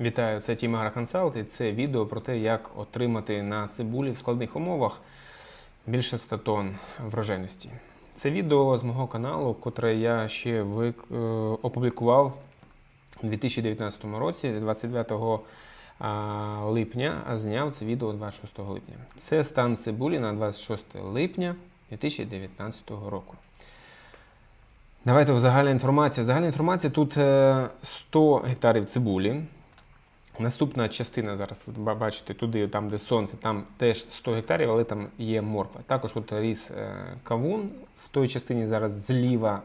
Вітаю, це Тім Агроконсалт і це відео про те, як отримати на цибулі в складних умовах більше 100 тонн врожайності. Це відео з мого каналу, котре я ще вик- е, опублікував у 2019 році, 29 липня, а зняв це відео 26 липня. Це стан цибулі на 26 липня 2019 року. Давайте загальна інформація. Загальна інформація тут е, 100 гектарів цибулі. Наступна частина зараз ви бачите туди, там де сонце, там теж 100 гектарів, але там є морква. Також тут ріс е, кавун в той частині зараз зліва,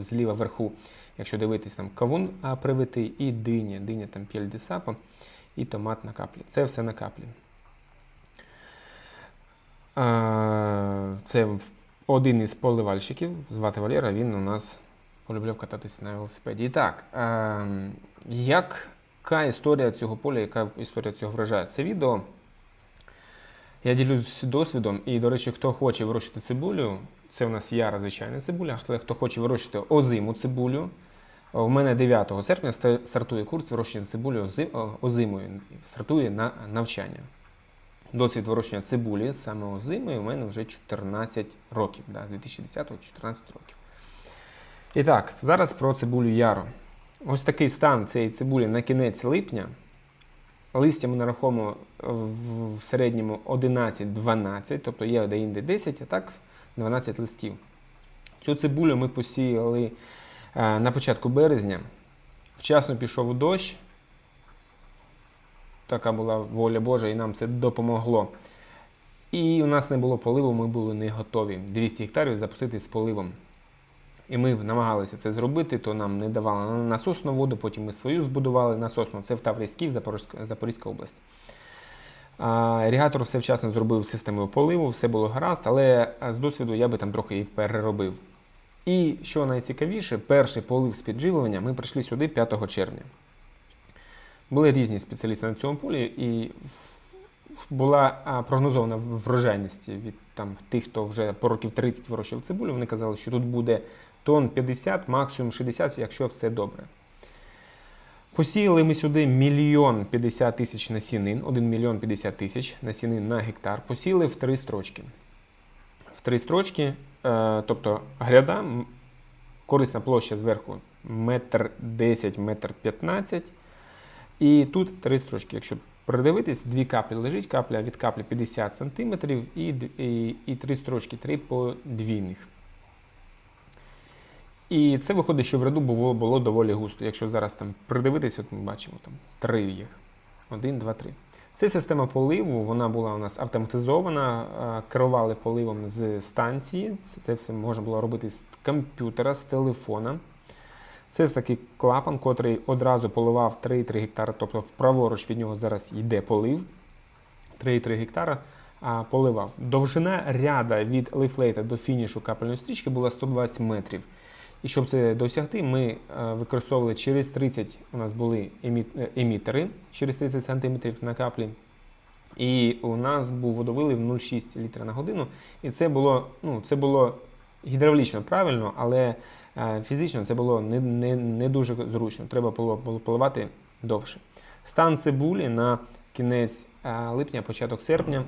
зліва вверху, якщо дивитись, там кавун привитий і диня, диня там п'єль де сапо, і томат на каплі. Це все на каплі. Це один із поливальщиків, звати Валера, він у нас полюбляв кататись на велосипеді. І так, е, яка історія цього поля, яка історія цього врожаю? Це відео. Я ділюсь досвідом, і, до речі, хто хоче вирощувати цибулю, це у нас яра звичайна цибуля, хто, хто хоче вирощувати озиму цибулю. У мене 9 серпня стартує курс вирощення цибулі озимою. Стартує на навчання. Досвід вирощення цибулі саме озимої у мене вже 14 років, да, з 2010 14 років. І так, зараз про цибулю яру. Ось такий стан цієї цибулі на кінець липня. Листя ми нараховуємо в середньому 11-12, тобто є де-інде 10, а так 12 листків. Цю цибулю ми посіяли е, на початку березня. Вчасно пішов дощ. Така була воля Божа, і нам це допомогло. І у нас не було поливу, ми були не готові 200 гектарів запустити з поливом. І ми намагалися це зробити, то нам не давали насосну воду, потім ми свою збудували насосну. Це в Таврійській, Запорізька, Запорізька область. А, Іригатор все вчасно зробив системою поливу, все було гаразд, але з досвіду я би там трохи і переробив. І що найцікавіше, перший полив з підживлення ми прийшли сюди 5 червня. Були різні спеціалісти на цьому полі, і була прогнозована врожайність від там, тих, хто вже по років 30 вирощував цибулю. Вони казали, що тут буде тонн 50, максимум 60, якщо все добре. Посіяли ми сюди мільйон 50 тисяч насінин, 1 мільйон 50 тисяч насінин на гектар. Посіяли в три строчки. В три строчки, е, тобто гряда, корисна площа зверху метр 10, метр 15. І тут три строчки. Якщо придивитись, дві каплі лежить, капля від каплі 50 см і, і, і три строчки, три подвійних. І це виходить, що в ряду було, було доволі густо. Якщо зараз там придивитись, от ми бачимо там три їх. Один, два, три. Це система поливу, вона була у нас автоматизована, е, керували поливом з станції. Це- все можна було робити з комп'ютера, з телефона. Це такий клапан, котрий одразу поливав 3,3 гектара, тобто вправоруч від нього зараз йде полив. 3,3 гектара поливав. Довжина ряда від лейфлейта до фінішу капельної стрічки була 120 метрів. І щоб це досягти, ми е, використовували через 30, у нас були е, емітери через 30 см на каплі. І у нас був водовилив 0,6 літра на годину. І це було, ну, це було гідравлічно правильно, але е, фізично це було не, не, не дуже зручно. Треба було, було поливати довше. Стан цибулі на кінець липня, початок серпня.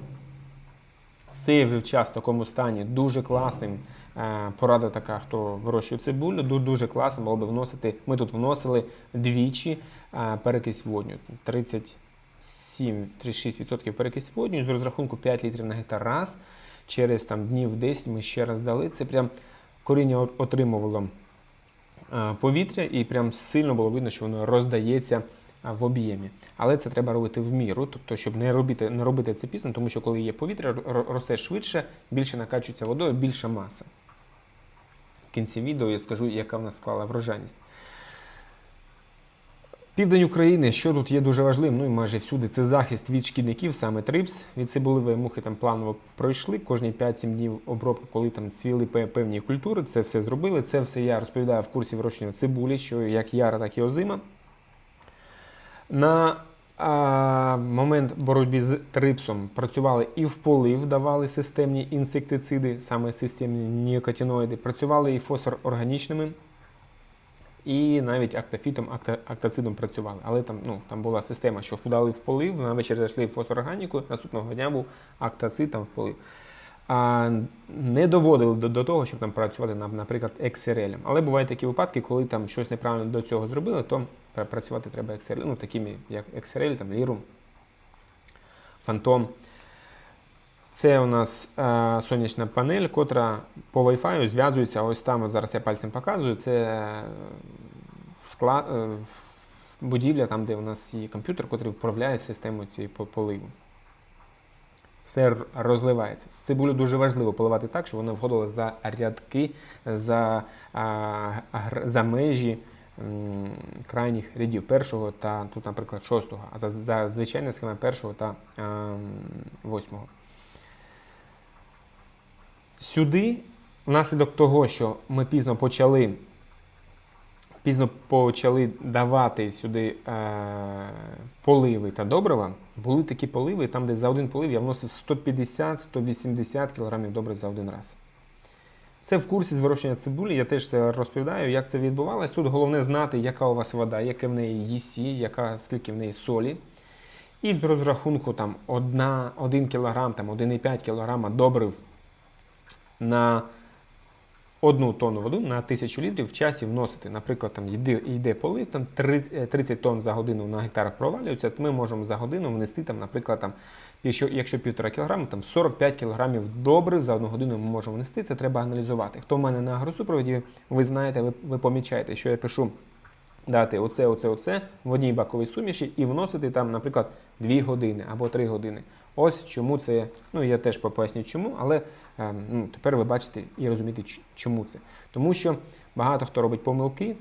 Вже час в такому стані дуже класним. Е, Порада така, хто вирощує цибулю, ду- дуже класно було би вносити. Ми тут вносили двічі е, перекись водню. 37-36% перекись водню з розрахунку 5 літрів на гектар раз. Через там, днів 10 ми ще раз дали. Це прям коріння отримувало е, повітря, і прям сильно було видно, що воно роздається в об'ємі. Але це треба робити в міру, тобто, щоб не робити, не робити це пізно, тому що коли є повітря, росте швидше, більше накачується водою, більша маса. В кінці відео я скажу, яка в нас склала врожайність. Південь України, що тут є дуже важливим, ну і майже всюди, це захист від шкідників, саме трипс. Від цибулевої мухи там планово пройшли. Кожні 5-7 днів обробки, коли там цвіли певні культури, це все зробили. Це все я розповідаю в курсі вирощення цибулі, що як яра, так і озима. На а, момент боротьби з трипсом працювали і в полив давали системні інсектициди, саме системні ніокотиноїди, працювали і фосфор органічними і навіть актофітом, акта, актацидом працювали. Але там, ну, там була система, що вдали в полив, на вечір зайшли в фосфорорганіку, наступного дня був актацид там в полив. А не доводили до, до того, щоб там працювати, наприклад, XRL. Але бувають такі випадки, коли там щось неправильно до цього зробили, то працювати треба XRL, ну такими як XRL, там Lirum, Phantom. Це у нас е, сонячна панель, котра по Wi-Fi зв'язується. Ось там, от зараз я пальцем показую. Це е, скла, е, будівля, там, де у нас є комп'ютер, який вправляє систему цієї поливу. Все розливається. Цибулю дуже важливо поливати так, щоб вона входила за рядки, за, а, за межі крайніх рядів першого та тут, наприклад, шостого, а за, за звичайна схема першого та ем, восьмого. Сюди, внаслідок того, що ми пізно почали, пізно почали давати сюди е, поливи та добрива, були такі поливи, там, де за один полив я вносив 150-180 кг добрив за один раз. Це в курсі з вирощення цибулі, я теж це розповідаю, як це відбувалось. Тут головне знати, яка у вас вода, яке в неї ЄСі, яка, скільки в неї солі. І з розрахунку там 1, 1 кг, там 1,5 кг добрив на одну тонну воду на 1000 літрів в часі вносити. Наприклад, там йде, йде полив, там 30 30 тонн за годину на гектарах провалюється, то ми можемо за годину внести, там, наприклад, там, якщо, якщо 1,5 кг, там 45 кг добрив за одну годину ми можемо внести, це треба аналізувати. Хто в мене на агросупроводі, ви знаєте, ви, ви помічаєте, що я пишу дати оце, оце, оце в одній баковій суміші і вносити там, наприклад, 2 години або 3 години. Ось чому це, ну я теж поясню чому, але е, ну, тепер ви бачите і розумієте, чому це. Тому що багато хто робить помилки.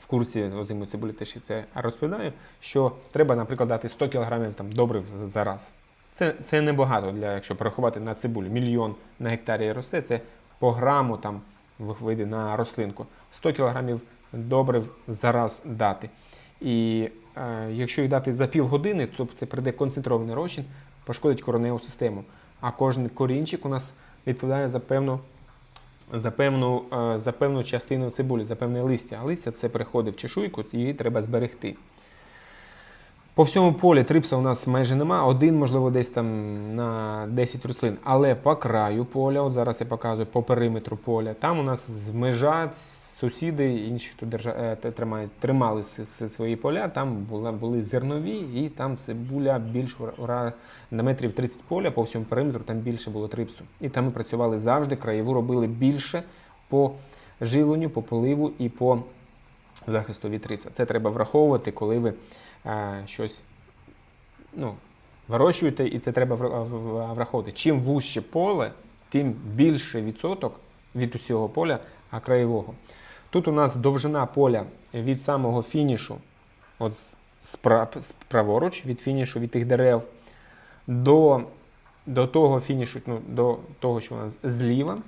В курсі озимої цибулі теж це розповідаю, що треба, наприклад, дати 100 кг там, добрив за раз. Це, це небагато, для, якщо порахувати на цибулю. Мільйон на гектарі росте, це по граму там вийде на рослинку. 100 кг добрив за раз дати. І е, якщо їх дати за півгодини, то це прийде концентрований розчин, пошкодить кореневу систему. А кожен корінчик у нас відповідає за певну, за певну, е, за певну частину цибулі, за певне листя. А листя це переходить в чешуйку, її треба зберегти. По всьому полі трипса у нас майже нема, один, можливо, десь там на 10 рослин. Але по краю поля, от зараз я показую по периметру поля, там у нас межа сусіди, інші, хто держа, е, тримали свої поля, там була, були зернові, і там цибуля більш ура- на метрів 30 поля по всьому периметру, там більше було трипсу. І там ми працювали завжди, краєву робили більше по живленню, по поливу і по захисту від трипса. Це треба враховувати, коли ви е, щось ну, вирощуєте, і це треба враховувати. Чим вужче поле, тим більше відсоток від усього поля а краєвого. Тут у нас довжина поля від самого фінішу, от праворуч, від фінішу від тих дерев, до, до того фінішу, ну, до того, що у нас зліва,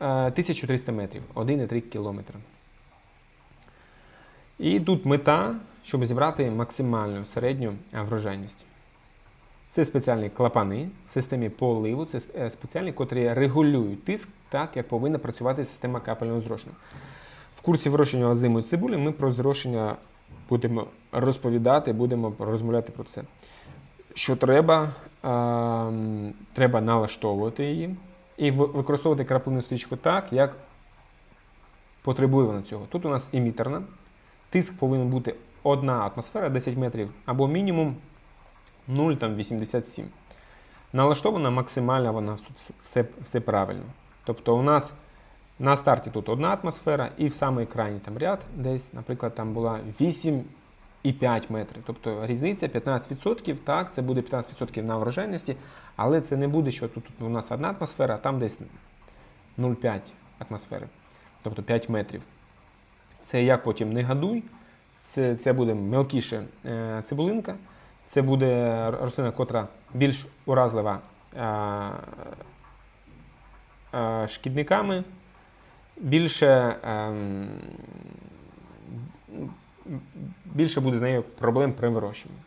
е, 1300 метрів, 1,3 кілометри. І тут мета, щоб зібрати максимальну середню е, врожайність. Це спеціальні клапани в системі поливу, це е, спеціальні, котрі регулюють тиск так, як повинна працювати система капельного зрошення. В курсі вирощення озимої цибулі ми про зрошення будемо розповідати, будемо розмовляти про це. Що треба, ем, треба налаштовувати її і використовувати краплину стрічку так, як потребує вона цього. Тут у нас емітерна. Тиск повинен бути 1 атмосфера 10 метрів або мінімум 0,87. Налаштована максимально вона все, все правильно. Тобто у нас на старті тут одна атмосфера, і в самий крайній там ряд десь, наприклад, там була 8,5 метрів. Тобто різниця 15%, так, це буде 15% на врожайності, але це не буде, що тут, тут у нас одна атмосфера, а там десь 0,5 атмосфери, тобто 5 метрів. Це як потім не гадуй, це, це буде мелкіше е, цибулинка, це буде рослина, котра більш уразлива е, е, шкідниками, більше, ем, більше буде з нею проблем при вирощуванні.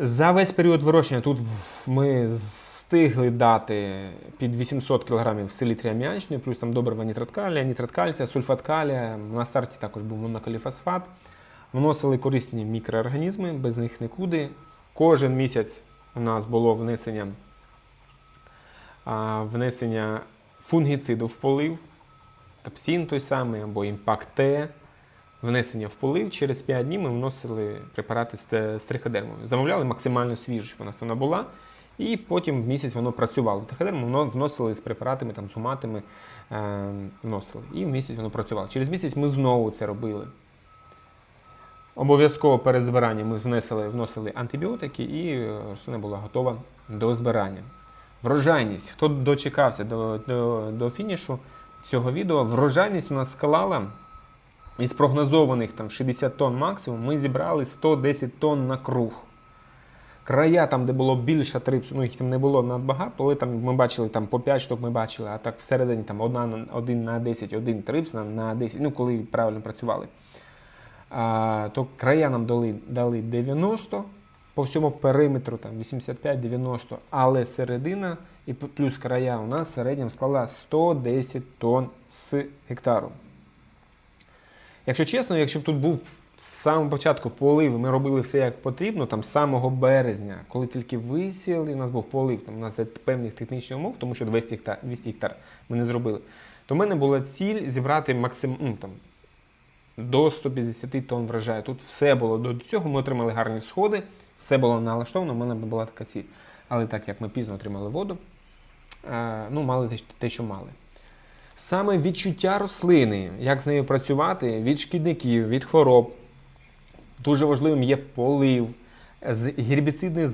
За весь період вирощення тут ми встигли дати під 800 кг селітри аміачної, плюс там добрива нітрат калія, нітрат кальція, сульфат калія. На старті також був монокаліфосфат. Вносили корисні мікроорганізми, без них нікуди. Кожен місяць у нас було внесення, внесення фунгіциду в полив, тапсін той самий або імпакт-Т. Внесення в полив через 5 днів ми вносили препарати з триходермою. Замовляли максимально свіжу, щоб у нас вона була. І потім в місяць воно працювало. Триходерму воно вносили з препаратами, там, з гуматами е, вносили. І в місяць воно працювало. Через місяць ми знову це робили. Обов'язково перед збиранням ми внесли, вносили антибіотики, і е, рослина була готова до збирання. Врожайність. Хто дочекався до, до, до фінішу цього відео, врожайність у нас склала із прогнозованих там 60 тонн максимум, ми зібрали 110 тонн на круг. Края, там, де було більше трипсу, ну їх там не було надбагато, але там ми бачили там по 5 штук ми бачили, а так всередині там одна, на- 10, один трипс на, на 10, ну коли правильно працювали. То края нам дали, дали 90 по всьому периметру там 85-90, але середина і плюс края у нас в середньому склала 110 тонн з гектару. Якщо чесно, якщо б тут був з самого початку полив, ми робили все як потрібно, там з самого березня, коли тільки висіяли, у нас був полив, там у нас певних технічних умов, тому що 200 гектар, 200 гектар ми не зробили. То в мене була ціль зібрати максим, ну, там, до 150 тонн врожаю. Тут все було до цього. Ми отримали гарні сходи, все було налаштовано, в мене була така ціль. Але так як ми пізно отримали воду, е, ну, мали те, що мали. Саме відчуття рослини, як з нею працювати від шкідників, від хвороб. Дуже важливим є полив, гербіцидний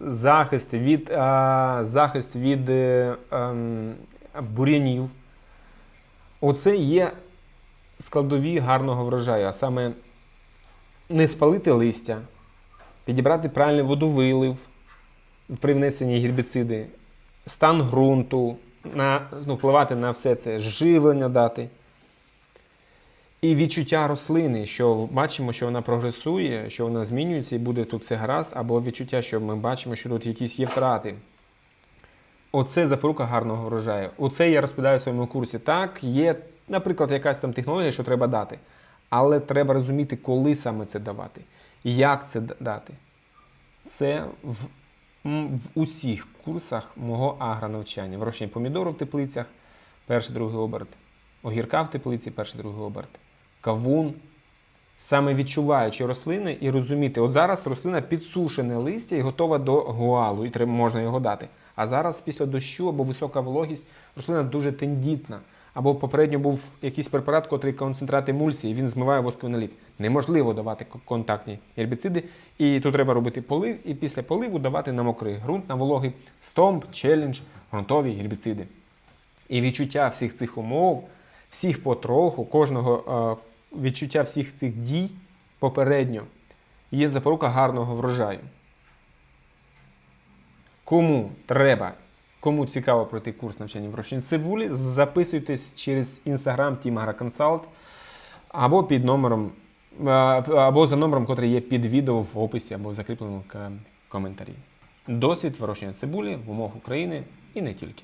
захист від, а, захист від е, ем, бур'янів. Оце є складові гарного врожаю, а саме не спалити листя, підібрати правильний водовилив при внесенні гербіциди, стан ґрунту, на, ну, впливати на все це, живлення дати. І відчуття рослини, що бачимо, що вона прогресує, що вона змінюється і буде тут все гаразд, або відчуття, що ми бачимо, що тут якісь є втрати. Оце запорука гарного врожаю. Оце я розповідаю в своєму курсі. Так, є, наприклад, якась там технологія, що треба дати. Але треба розуміти, коли саме це давати, як це дати. Це в, в усіх курсах мого агронавчання. Вирощення помідору в теплицях, перший другий оберт, огірка в теплиці, перший другий оберт, кавун. Саме відчуваючи рослини і розуміти, от зараз рослина підсушене листя і готова до гуалу, і можна його дати. А зараз після дощу або висока вологість рослина дуже тендітна. Або попередньо був якийсь препарат, котрий концентрат емульсії, він змиває восковий наліт. Неможливо давати контактні гербіциди. І тут треба робити полив, і після поливу давати на мокрий ґрунт, на вологий стомп, челендж, ґрунтові гербіциди. І відчуття всіх цих умов, всіх потроху, кожного е, відчуття всіх цих дій попередньо є запорука гарного врожаю. Кому треба, кому цікаво пройти курс навчання вирощення цибулі, записуйтесь через інстаграм AgroConsult або під номером, е, або за номером, який є під відео в описі або в закріпленому коментарі. Досвід вирощення цибулі в умовах України і не тільки.